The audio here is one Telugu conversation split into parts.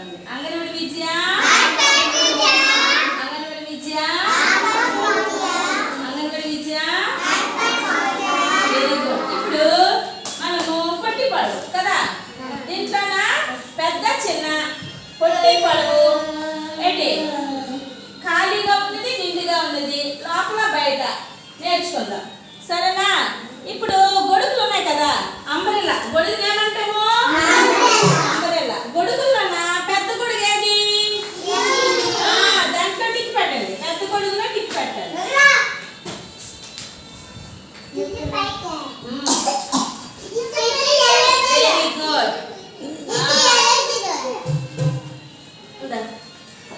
చెప్పండి అంగన్వాడి విద్య? అంగన్వాడి విద్య? అంగన్వాడి విద్య? వెరీ గుడ్ ఇప్పుడు మనము పొట్టి పడవు కదా? దీంట్లోన? పెద్ద చిన్న పొట్టి పడవు ఏంటి? ఖాళీగా ఉన్నది నిండుగా ఉన్నది. లోపల బయట. నేర్చుకుందాం సరేనా ఇప్పుడు గొడుగులు ఉన్నాయి కదా అంబరిల్లా గొడుగులు ఏమంటాము అంబరిల్లా గొడుగుల్లోన పెద్ద గొడుగు ఏది ఆ, దాంట్లో టిక్ పెట్టండి పెద్ద గొడుగులో టిక్ పెట్టండి వెరీ గుడ్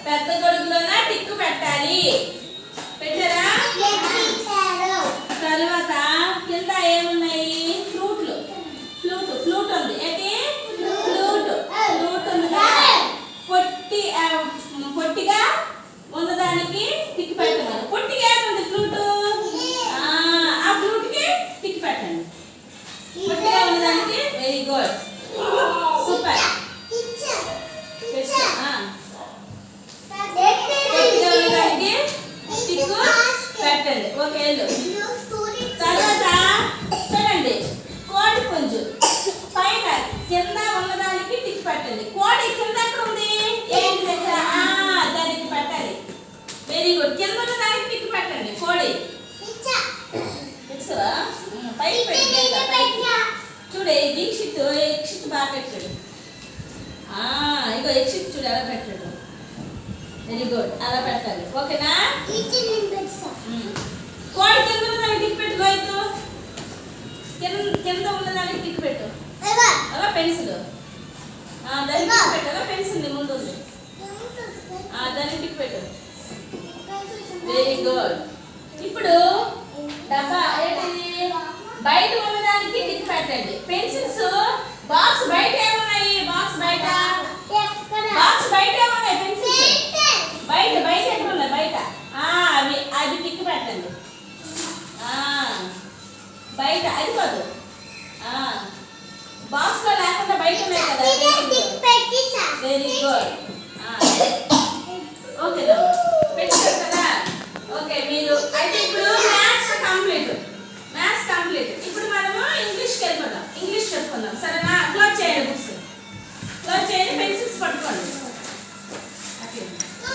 పెద్ద గొడుగులోన టిక్కు పెట్టాలి పెట్టారా తర్వాత కింద ఏమున్నాయి ఫ్లూట్లు ఫ్లూట్ ఫ్లూట్ ఉంది ఏంటి ఫ్లూట్ ఫ్లూట్ ఉంది పొట్టి పొట్టిగా ఉన్నదానికి టిక్ పెట్టమని కింద ఉన్నదానికి టిక్ పెట్టండి కోడి తెలుసా పైకి పెట్టి. పైకి చూడు దీక్షిత్ యక్షిత్ బాగా పెట్టాడు. ఇగో యక్షిత్ చూడు ఎలా పెట్టాడు. వెరీ గుడ్ అలా పెట్టాలి. ఓకేనా. కోడి కింద ఉన్నదానికి టిక్ పెట్టు గోయితు కింద కింద ఉన్నదానికి టిక్ పెట్టు. అలా పెన్సిల్. దానికి టిక్ పెట్టు అలా పెన్సిల్. బయట ఉన్నదానికి టిక్ పెట్టండి. పెన్సిల్స్ బాక్స్ బయట ఏమున్నాయి? బాక్స్ బయట? బాక్స్ బయట ఏమున్నాయి? పెన్సిల్స్. బయట బయట ఎక్కడ ఉన్నాయి బయట. అవి అది టిక్ పెట్టండి. బయట అది కాదు. బాక్స్లో లేకుండా బయట ఉన్నాయి కదా వెరీ గుడ్